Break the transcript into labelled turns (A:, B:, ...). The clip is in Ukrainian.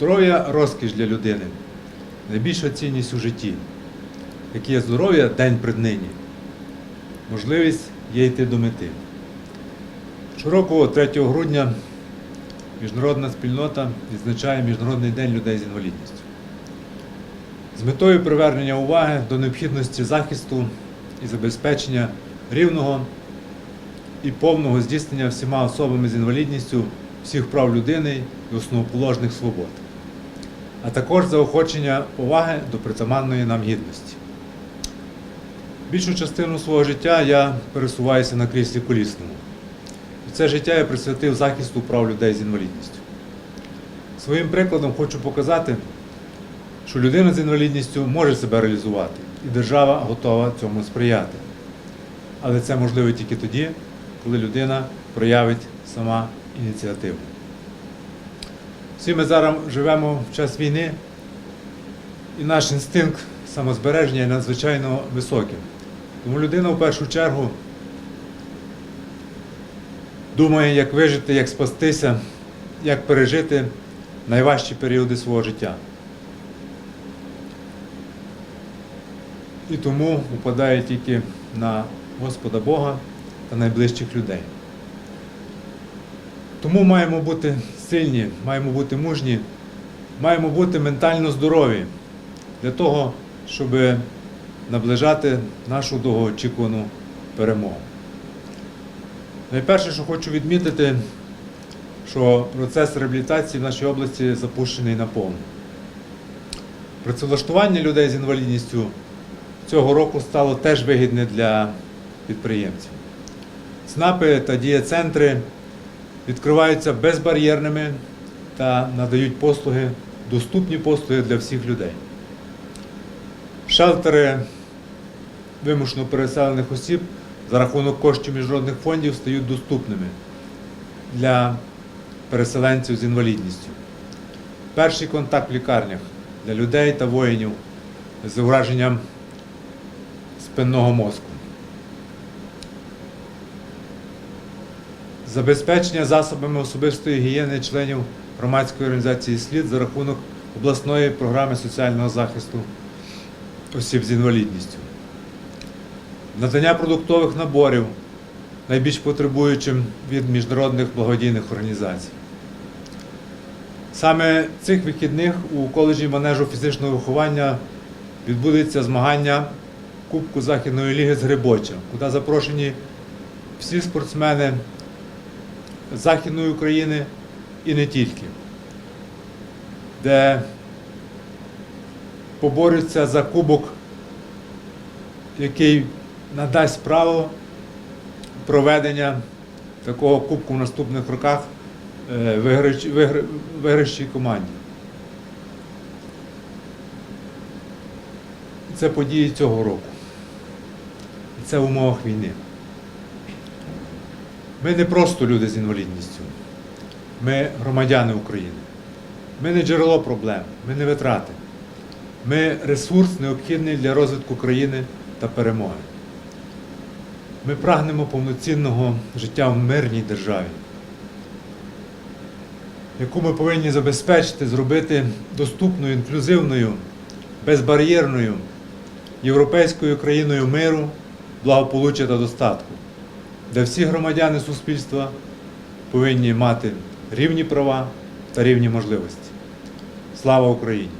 A: Здоров'я розкіш для людини, найбільша цінність у житті. Як є здоров'я день при днині. Можливість є йти до мети. Щороку 3 грудня міжнародна спільнота відзначає Міжнародний день людей з інвалідністю. З метою привернення уваги до необхідності захисту і забезпечення рівного і повного здійснення всіма особами з інвалідністю всіх прав людини і основоположних свобод, а також заохочення поваги до притаманної нам гідності. Більшу частину свого життя я пересуваюся на кріслі колісному. Це життя я присвятив захисту прав людей з інвалідністю. Своїм прикладом хочу показати, що людина з інвалідністю може себе реалізувати, і держава готова цьому сприяти. Але це можливо тільки тоді, коли людина проявить сама ініціативу. Всі ми зараз живемо в час війни, і наш інстинкт самозбереження надзвичайно високим. Тому людина в першу чергу думає, як вижити, як спастися, як пережити найважчі періоди свого життя. І тому упадає тільки на Господа Бога та найближчих людей. Тому маємо бути сильні, маємо бути мужні, маємо бути ментально здорові для того, щоб наближати нашу довгоочікувану перемогу. Найперше, що хочу відмітити, що процес реабілітації в нашій області запущений наповну. Працевлаштування людей з інвалідністю цього року стало теж вигідне для підприємців. ЦНАПи та дієцентри відкриваються безбар'єрними та надають послуги, доступні послуги для всіх людей. Шелтери вимушено переселених осіб за рахунок коштів міжнародних фондів стають доступними для переселенців з інвалідністю. Перший контакт в лікарнях для людей та воїнів з ураженням спинного мозку. Забезпечення засобами особистої гігієни членів громадської організації слід за рахунок обласної програми соціального захисту осіб з інвалідністю. Надання продуктових наборів найбільш потребуючим від міжнародних благодійних організацій. Саме цих вихідних у коледжі манежу фізичного виховання відбудеться змагання Кубку Західної ліги з Грибоча, куди запрошені всі спортсмени Західної України і не тільки, де поборються за кубок, який надасть право проведення такого кубку в наступних роках е, виграшій команді. Це події цього року. Це в умовах війни. Ми не просто люди з інвалідністю. Ми громадяни України. Ми не джерело проблем, ми не витрати. Ми ресурс необхідний для розвитку країни та перемоги. Ми прагнемо повноцінного життя в мирній державі, яку ми повинні забезпечити, зробити доступною, інклюзивною, безбар'єрною європейською країною миру, благополуччя та достатку, де всі громадяни суспільства повинні мати рівні права та рівні можливості. Слава Україні!